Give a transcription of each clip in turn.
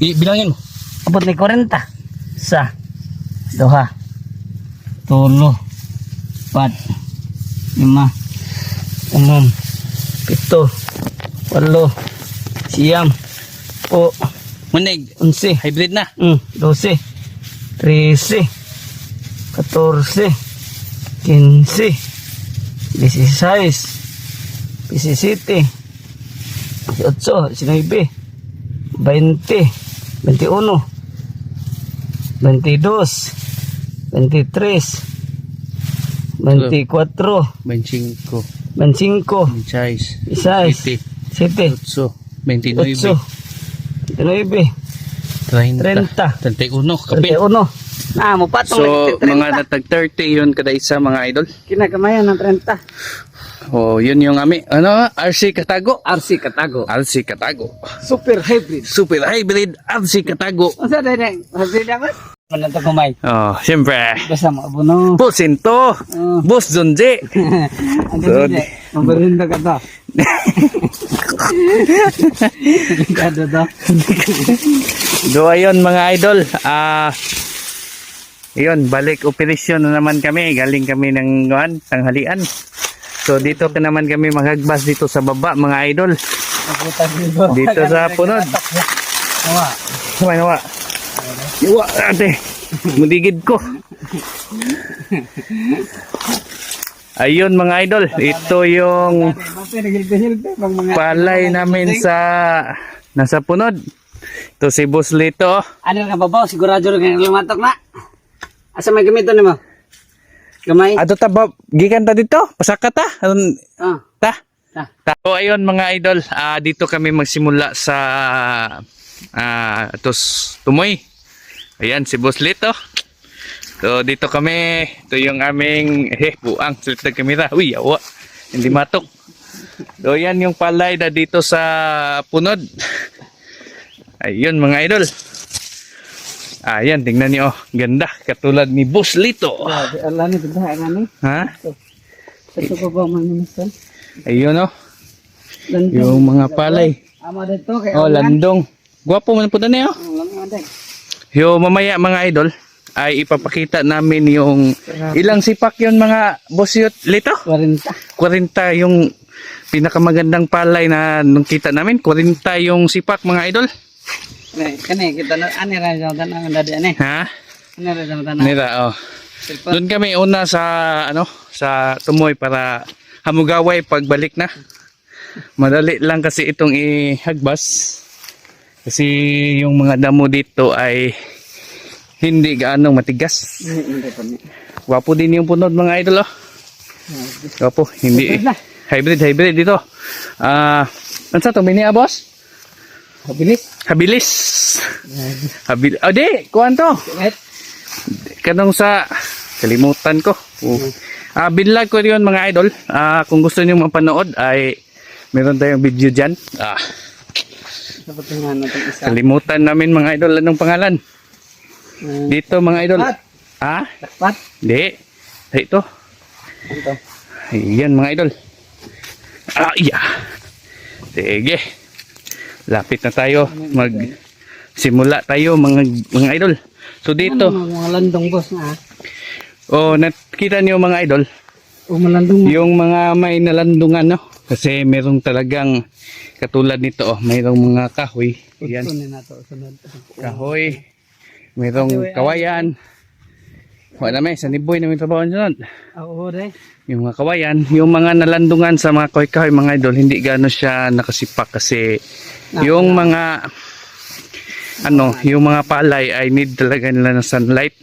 I- bilangin mo. Abot ni 40. Sa. Duha. Tulo. Pat. Lima. Umom. Pito. Walo. Siyam. Po. Manig. Unsi. Hybrid na. Mm, 12, 13, 14, 15, 16, 17, 18, 19, 20, 21, 22, 23, 24, 25. 25, 26. 7, 8. 29. 8, 29, 30. 30. 31. Kape. 31. Na, mo patong So, lagi, 30. mga natag 30 yun kada isa mga idol. Kinagamayan ng 30. Oh, yun yung ami. Ano? RC Katago. RC Katago. RC Katago. Super hybrid. Super hybrid RC Katago. Ang sa dahil, hybrid ako. Wala ito kumay. Oh, siyempre. Basta mo abuno. Pusinto. Oh. Boss Jonje. Ang So, dili. Mabarindo ka to. Delikado to. Do ayun mga idol. Ah yun, balik operasyon na naman kami. Galing kami ng guan, tanghalian. So dito ka naman kami maghagbas dito sa baba mga idol. Dito. Sa punod. Awa. Sabay nawa. Iwa ate. Mudigid ko. Ayun mga idol, ito yung palay namin sa nasa punod. Ito si Boss Lito. Ano ka babaw? Sigurado rin kang lumatok na. Asa may gamito ni mo? Gamay? Ato ta ba gikan ta dito? Pasaka ta? Anong- Ah. Ta? Ta. Ta. So ayun mga idol, ah, dito kami magsimula sa ah tos tumoy. Ayan si Boss Lito. So dito kami, ito yung aming eh buang sulit na kamera. Uy, awa. Hindi matok. So yan yung palay na dito sa punod. Ayun mga idol. Ayan, tingnan niyo. oh. Ganda. Katulad ni Boss Lito. Grabe, ala ni bida, ala ni. Ha? Sa ko ba man minister? Ayun oh. Landong. Yung mga palay. Ama dito kay Oh, landong. Gwapo man po. Ang lang aday. Yung mamaya mga idol ay ipapakita namin yung ilang sipak yun mga boss yun. Lito? 40. 40 yung pinakamagandang palay na nung kita namin. 40 yung sipak mga idol. Kani kita na ani ra jang tanang dadi ani. Ha? Ani ra jang tanang. Nira, oh. Doon kami una sa ano sa Tumoy para hamugaway pagbalik na. Madali lang kasi itong ihagbas. Kasi yung mga damo dito ay hindi gaano matigas. Wapo din yung punod mga idol oh. Wapo, hindi Hybrid hybrid dito. Ah, ano sa to mini ah, boss? Habilis. Habilis. Habil. Oh, di, kuan to. Kanong sa kalimutan ko. Oh. Ah, binlag ko yun mga idol. Ah, kung gusto niyo mapanood ay meron tayong video diyan. Ah, kalimutan namin mga idol anong pangalan. Ah, Dito mga idol. Pat. Ah, Takpat. di. Ito. Ito. Ayan mga idol. Ah, iya. Sige. Lapit na tayo. Mag simula tayo mga mga idol. So dito, Ano, mga landong boss na ah. oh nakita niyo mga idol, O malandong na. yung mga may nalandungan no kasi merong talagang katulad nito oh mayroong mga kahoy. Yan. Kahoy. Mayroong kawayan. Wala may sa niboy na may trabaho dyan Ah, Oo, re. yung mga kawayan. Yung mga nalandungan sa mga kahoy kahoy mga idol hindi gaano siya nakasipak kasi yung mga ano yung mga palay ay need talaga nila ng sunlight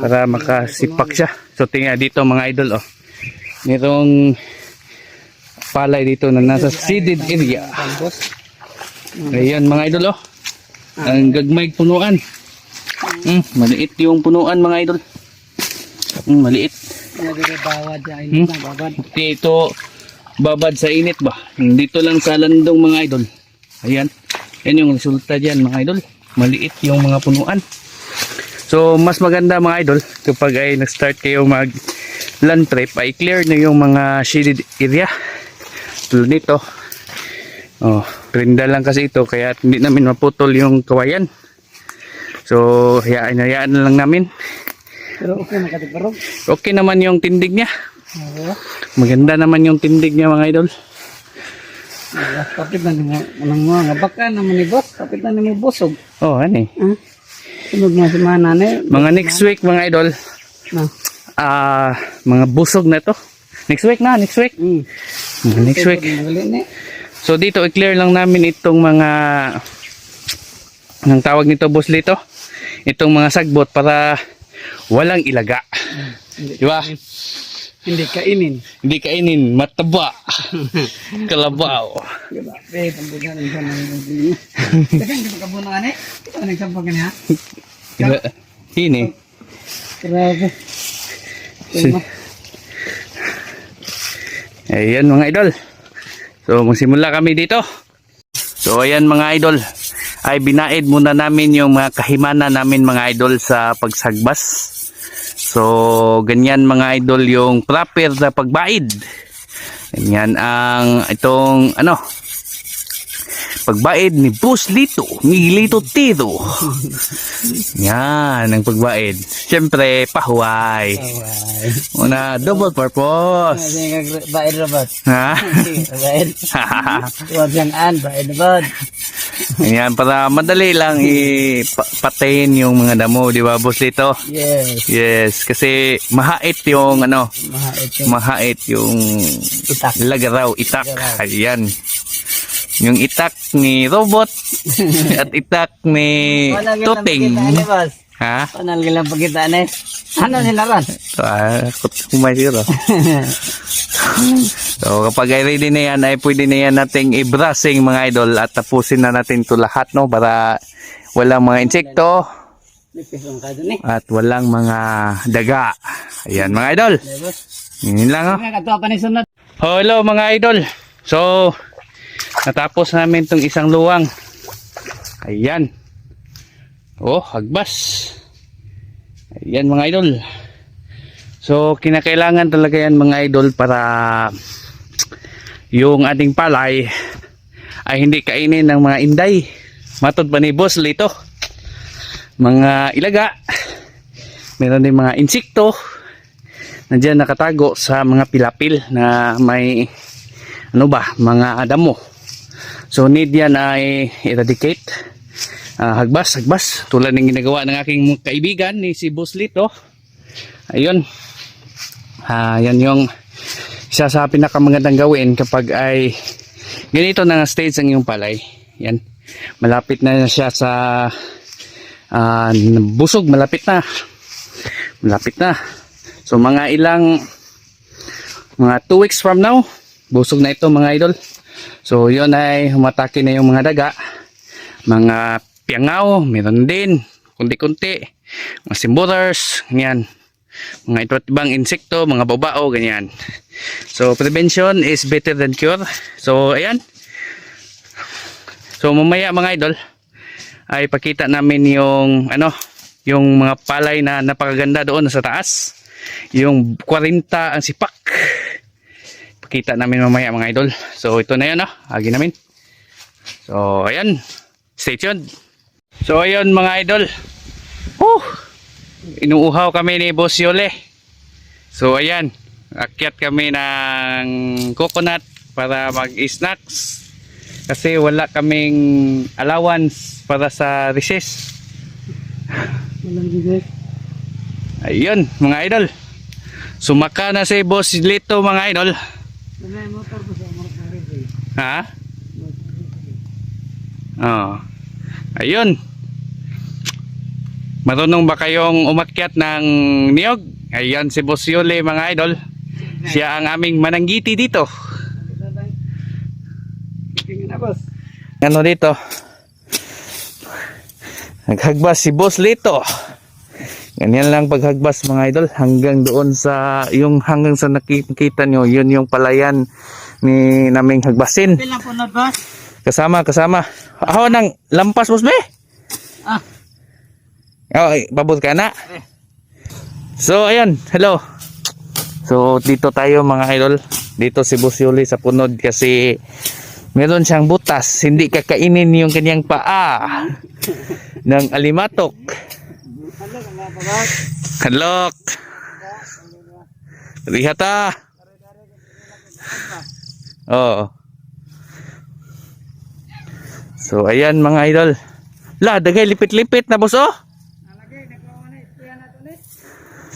para makasipak siya. So tingnan dito mga idol oh. Merong palay dito na nasa seeded area. Ayan mga idol oh. Ang gagmay punuan. Hmm, maliit yung punuan mga idol. Hmm, maliit. Hmm? Dito babad sa init ba? Dito lang sa landong mga idol. Ayan. Yan yung resulta diyan mga idol. Maliit yung mga punuan. So mas maganda mga idol kapag ay nag-start kayo mag land trip ay clear na yung mga shaded area. Tulad nito. Oh, Prinda lang kasi ito kaya hindi namin maputol yung kawayan. So, hayaan, hayaan na lang namin. Pero okay na katiparog. Okay naman yung tindig niya. Maganda naman yung tindig niya mga idol. Ah, Kapit na ni mo. Anong mga nga baka naman ni boss. Kapit na ni mo busog. Oh, ano eh. Ah. Sunod na si mana ni. Mga next week mga idol, Na. ah mga busog na to. Next week na, next week. Hmm. Mga next week. So dito i-clear lang namin itong mga ng tawag nito boss Lito. Itong mga sagbot para walang ilaga. Hindi, Di ba? Hindi kainin. Hindi kainin, mataba. Kalabaw. Grabe, pambugan ang sana ng mo. Dagan ka pagkabunaan eh. Ito ang nagsampag niya. Hini. Grabe. Si- Diba? Ayan mga idol. So magsimula kami dito. So ayan mga idol. Ay binaid muna namin yung mga kahimana namin mga idol sa pagsagbas. So ganyan mga idol yung proper na pagbaid. Ganyan ang itong ano pagbaid ni Boss Lito, Miguelito Tito. Yan ang pagbaid. Siyempre, pahuway. Away. Una, double purpose. Baid robot. Ha? Baid. Huwag yang an, baid robot. Ayan, para madali lang ipatayin yung mga damo, di ba, boss dito? Yes. Yes, kasi mahait yung ano, Mahait yung mahait yung itak. lagaraw, itak. Lagaraw. Ayan. Yung itak ni robot at itak ni tuting. Ano boss? Ha? Panal gilang pagkita ni. Ano sila ron? Ah, kumay siguro. So kapag ay ready na yan ay pwede na yan nating i-brushing mga idol at tapusin na natin to lahat no para walang mga insekto eh. at walang mga daga. Ayan mga idol. Yun lang. Oh, hello mga idol. So natapos namin tong isang luwang. Ayan. Oh, hagbas. Ayan mga idol. So kinakailangan talaga yan mga idol para yung ating palay ay hindi kainin ng mga inday. Matod pa ni boss lito. Mga ilaga. Meron din mga insekto. Nandiyan nakatago sa mga pilapil na may ano ba, mga damo. So need yan ay eradicate. Ah, hagbas, hagbas. Tulad ng ginagawa ng aking kaibigan ni si Boss Lito. Ayun. Ah, yan yung isa sa pinakamagandang gawin kapag ay ganito na stage ang iyong palay. Yan. Malapit na siya sa ah, busog, malapit na. Malapit na. So mga ilang mga 2 weeks from now, busog na ito mga idol. So yun ay humatake na yung mga daga, mga piangaw, meron din, kunti-kunti, mga simbutters, ganyan. Mga iba't insekto, mga babao, ganyan. So prevention is better than cure. So ayan. So mamaya mga idol, ay pakita namin yung ano, yung mga palay na napakaganda doon sa taas. Yung 40 ang sipak. Pakita namin mamaya mga idol. So ito na yun ah, agi namin. So ayan, stay tuned. So ayun mga idol. Woo! Inuuhaw kami ni Boss Yole. So ayan, akyat kami ng coconut para mag-snacks. Kasi wala kaming allowance para sa recess. Ayun, mga idol. Sumaka na si Boss Lito, mga idol. Karebe. Ha? Oh. Ayun. Marunong ba kayong umakyat ng niyog? Ayan si Boss Yuli, mga idol. Siya ang aming mananggiti dito. Na. Ano dito? Naghagbas si Boss Lito. Ganyan lang paghagbas mga idol hanggang doon sa yung hanggang sa nakikita nyo yun yung palayan ni naming hagbasin Bilang punod boss. Kasama kasama ako nang lampas boss be Ah. oh babot ka na so ayan hello so dito tayo mga idol dito si Boss Yuli sa punod kasi Meron siyang butas, hindi kakainin yung kanyang paa ng alimatok. Kalok. Lihat ah. So ayan mga idol. La, dagay lipit-lipit na boss oh.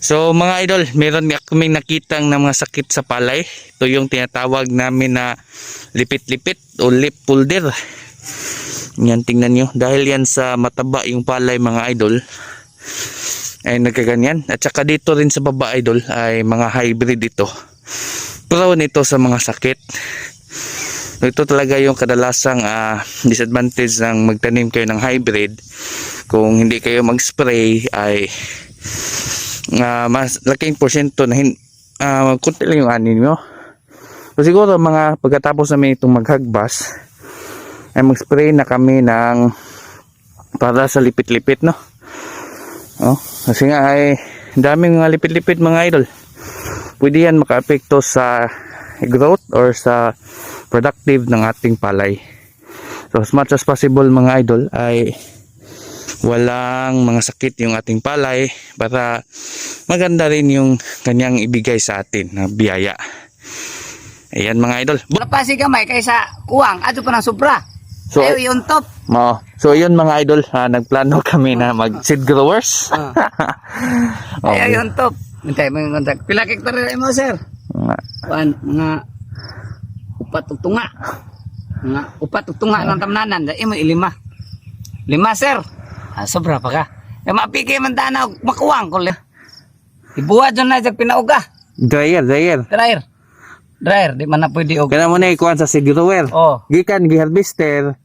So mga idol, meron kaming nakitang na mga sakit sa palay. Ito yung tinatawag namin na lipit-lipit o lip folder. Yan tingnan nyo. Dahil yan sa mataba yung palay mga idol ay nagkaganyan. At saka dito rin sa baba idol ay mga hybrid ito. Prone ito sa mga sakit. Ito talaga yung kadalasang ah, disadvantage ng magtanim kayo ng hybrid. Kung hindi kayo mag-spray ay ah, mas laking porsyento na hin ah, kunti lang yung ani nyo. So siguro mga pagkatapos namin itong maghagbas ay mag-spray na kami ng para sa lipit-lipit no. Oh, kasi nga ay daming mga lipit-lipit mga idol. Pwede yan makaapekto sa growth or sa productive ng ating palay. So as much as possible mga idol ay walang mga sakit yung ating palay para maganda rin yung kanyang ibigay sa atin na biyaya. Ayan mga idol. Bu- Wala pa si gamay kaysa kuwang. Ato pa ng sobra. So- Ayaw yung top. Mo. So yun mga idol, ah, nagplano kami na mag seed growers. Oh, Ayaw yung top. Hintay mo yung kontak. Pila hektar rin mo, sir? nga. Kuan, mga upat ug tunga. Mga upat ug tunga ng tamnanan. Dahil mo ilima. Lima, sir. Ah, sobra pa ka. E mapiki man tanaw makuwang ko. Ibuhat dyan na sa pinauga. Dryer, dryer. Dryer. Dryer, di man na pwede og. Kana mo na ikuan sa seed grower. Oh. Gikan giharvester.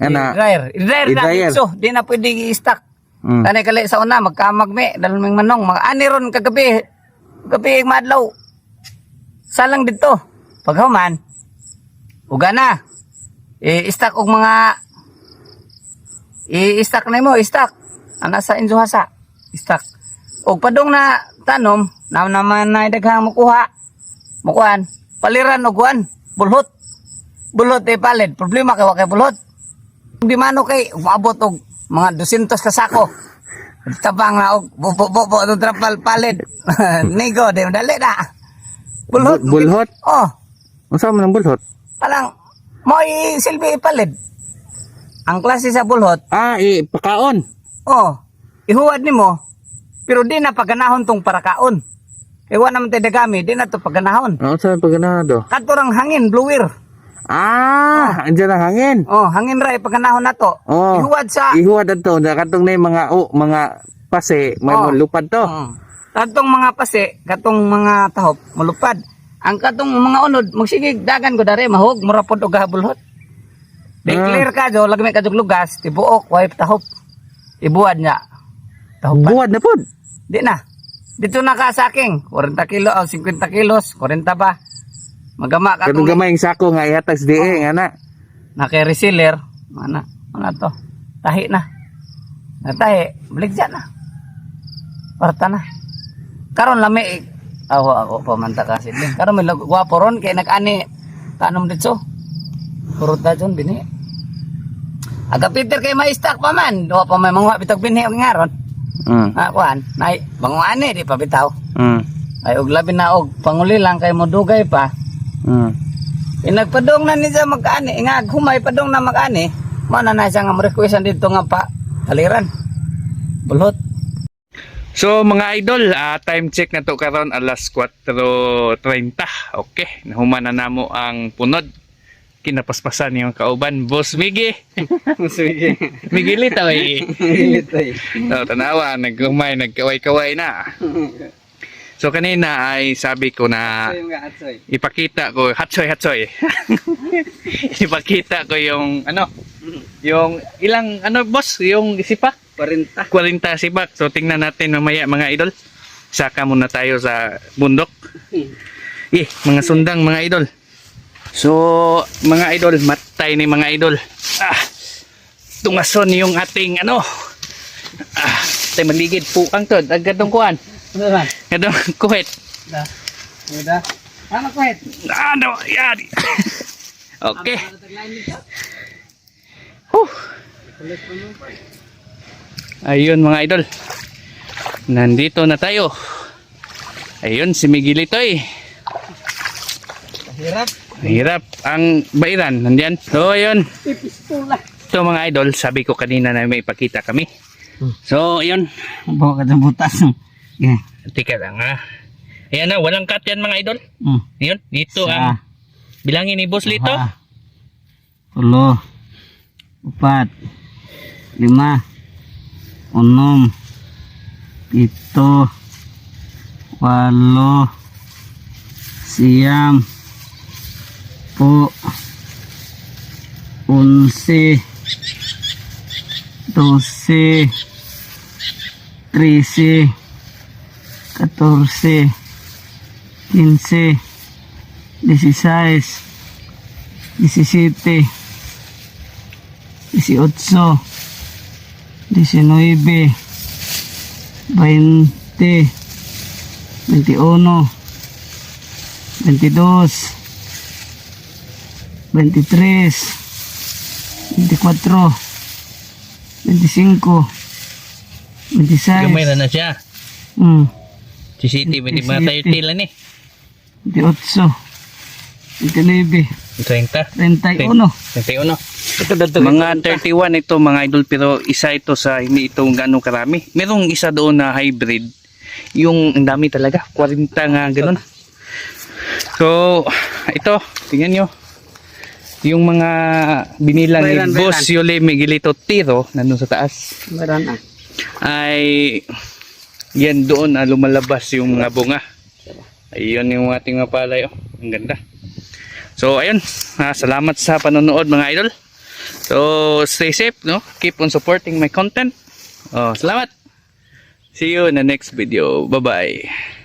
Ana. Dryer. Dryer na so, di na pwede i-stack. Mm. Tanay kali sa una, magkamag me, dalawang manong, mga ani ron kagabi, gabi madlaw. Salang dito, paghuman, uga na, i-stack og mga, i-stack na mo, i-stack, ana sa insuhasa, i-stack. Og padong na tanom, na naman na daghang mukuha, mukuhan, paliran og kuan, bulhot. Bulhot eh palid, problema kay wa kay bulhot. Di mano kay umabot og mga 200 ka sako. Tabang na og bubo bubo do trapal palid. Nigo di dali na. Bulhot. Bu- bulhot? Oh, Unsa man ang bulhot? Palang mo silbi ipalid. Ang klase sa bulhot, Ah, i pakaon. oh, ihuwad nimo pero di na paganahon tong parakaon. Iwa naman tayo dagami, di na to paganahon. Ah, unsa man pagana Katurang hangin, blower. Ah, andyan ang hangin. Oh, hangin ra paganahon na to. Oh. Ihuwad sa Ihuwad na katong na yung mga oh, mga pase, may Oh. lupad to. Oo. Katong mga pase, katong mga tahop, mulupad. Ang katong mga unod, magsigig dagan ko dari, mahog, murapod o gahabulhot. Di Ah. clear ka jo, lagmi ka jog lugas, tibuok, way tahop. Ibuad niya. Tahop Buwad na pod. Di na. Dito na ka sa aking, 40 kilo o 50 kilos, 40 ba? Magama ka Katong gamay yung sako nga ihatag sa dieng ana. naki-resealer, mana, mana to, tahi na. Natahi, balik dyan na. Parta na. Karon lami, eh, ako, pamanta kasi din. Karon may gwapo ron, kaya nag-ani, tanom dito. Purot na dyan, bini. Aga Peter kay may stock pa man. Doa pa may mga bitag binhi og ngaron. Mm. Ah, kuan. Nay, banguani di pa bitaw. Mm. Ay og labi na og panguli lang kay mo dugay pa. Mm. Inagpadong na ni siya mag-ani, nga humay padong na mag-ani, mo na na siya nga requestan dito nga pa, kaliran. Bulhot. So mga idol, ah, time check na to karon alas 4:30. Okay, nahuman na namo ang punod. Kinapaspasan yung kauban, Boss Migi. Sige. Migilit away. Ilitoy. So, tanawa, nagkumay, nagkaway-kaway na. So kanina ay sabi ko na ipakita ko hatsoy hatsoy. ipakita ko yung ano, yung ilang ano boss, yung sipa, 40. 40 sipak. So tingnan natin mamaya mga idol. Saka muna tayo sa bundok. Eh, mga sundang mga idol. So, mga idol, matay ni mga idol. Ah, tungason yung ating ano. Ah, tayo magligid po ang to. Agadong kuhan. Ano man? Agadong kuwet. Da. Uda. Ano ko het? Ano, yan. Okay. Huh. Ayun mga idol. Nandito na tayo. Ayun si Miguel ito eh. Hirap. Hirap ang bairan. Nandiyan. So ayun. Ito mga idol, sabi ko kanina na may ipakita kami. So ayun. Bawa ka butas. Yeah. Tika lang ha. Ayan na, walang cut yan mga idol. Mm. Ayun, dito ang bilangin ni Boss Lito. Tulo. Upat. Lima. Unom. Pito. Walo. Siyam. Po. Unsi. Dosi. Trisi. Katorse. Quince. Dieciséis. 17 18 19 20 21 22 23 24 25 26 Gamay na na siya. mm, Si City, hindi mga tayo tila ni. 28 29 30. 31 31. Mga 31 ito mga idol pero isa ito sa hindi ito gano'ng karami. Merong isa doon na hybrid. Yung ang dami talaga. 40 nga ganun. So, ito. Tingnan nyo. Yung mga binilang ni Boss Yule Miguelito Tiro nandun sa taas meron na ay yan doon na lumalabas yung mga bunga. Ayun yung ating mga palay. Oh. Ang ganda. So ayun, ah, salamat sa panonood mga idol. So stay safe, no? Keep on supporting my content. Oh, salamat. See you in the next video. Bye-bye.